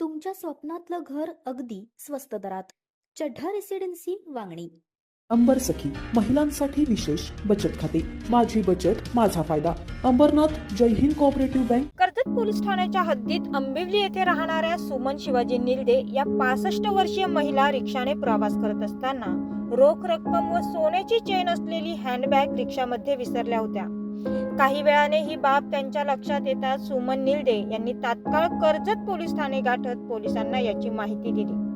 तुमच्या स्वप्नातलं घर अगदी स्वस्त दरात. चढ्ढा रेसिडेन्सी वांगणी. अंबर सखी महिलांसाठी विशेष बचत खाते. माझी बचत माझा फायदा. Ambernath Jai Hind co-operative bank Karjat police ठाण्याच्या हद्दीत आंबिवली येथे राहणाऱ्या सुमन शिवाजी निलदे या पासष्ट वर्षीय महिला रिक्षाने प्रवास करत असताना रोख रक्कम व सोन्याची चेन असलेली हँडबॅग रिक्षामध्ये विसरल्या होत्या. काही वेळाने ही बाब त्यांच्या लक्षात येताच सुमन निलदे यांनी तात्काळ कर्जत पोलीस ठाणे गाठत पोलिसांना याची माहिती दिली.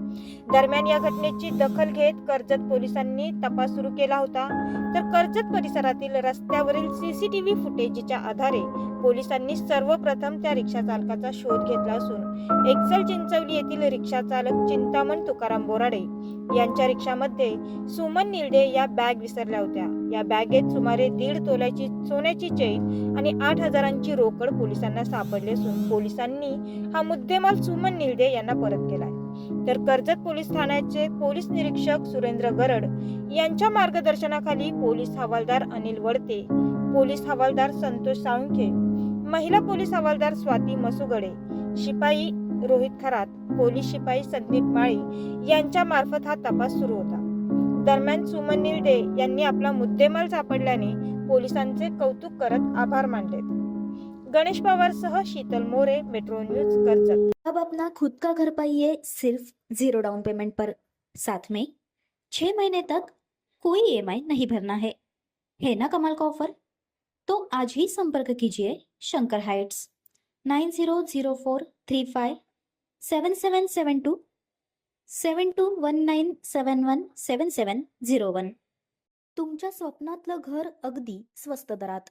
दरम्यान या घटनेची दखल घेत कर्जत पोलिसांनी तपास सुरू केला होता. तर कर्जत परिसरातील रस्त्यावरील सीसीटीव्ही फुटेजच्या आधारे पोलिसांनी सर्वप्रथम त्या रिक्षा चालकाचा शोध घेतला असून एक्सल चिंचवली येथील रिक्षा चालक चिंतामण तुकाराम बोराडे यांच्या रिक्षामध्ये सुमन निलडे या बॅग विसरल्या होत्या. या बॅगेत सुमारे दीड तोल्याची सोन्याची चैन आणि आठ हजारांची रोकड पोलिसांना सापडली असून पोलिसांनी हा मुद्देमाल सुमन निलडे यांना परत केलाय. तर कर्जत पोलीस ठाण्याचे पोलीस निरीक्षक सुरेंद्र गरड यांच्या मार्गदर्शनाखाली पोलीस हवालदार अनिल वडते पोलीस हवालदार संतोष साळुंखे महिला पोलीस हवालदार स्वाती मसुगडे शिपाई रोहित खरात पोलीस शिपाई संदीप माळी यांच्या मार्फत हा तपास सुरू होता. दरम्यान सुमन निलडे यांनी आपला मुद्देमाल सापडल्याने पोलिसांचे कौतुक करत आभार मानलेत. गणेश पवार सह शीतल मोरे मेट्रो न्यूज कर्जत. अब अपना खुद का घर पाइए सिर्फ जीरो डाउन पेमेंट पर. साथ में छह महीने तक कोई ईएमआई नहीं भरना है। है ना कमाल का ऑफर तो आज ही संपर्क कीजिए Shankar heights. Nine zero zero four three five seven seven seven two seven two one nine seven one seven seven zero one. तुमच्या स्वप्नातलं घर अगदी स्वस्त दरात.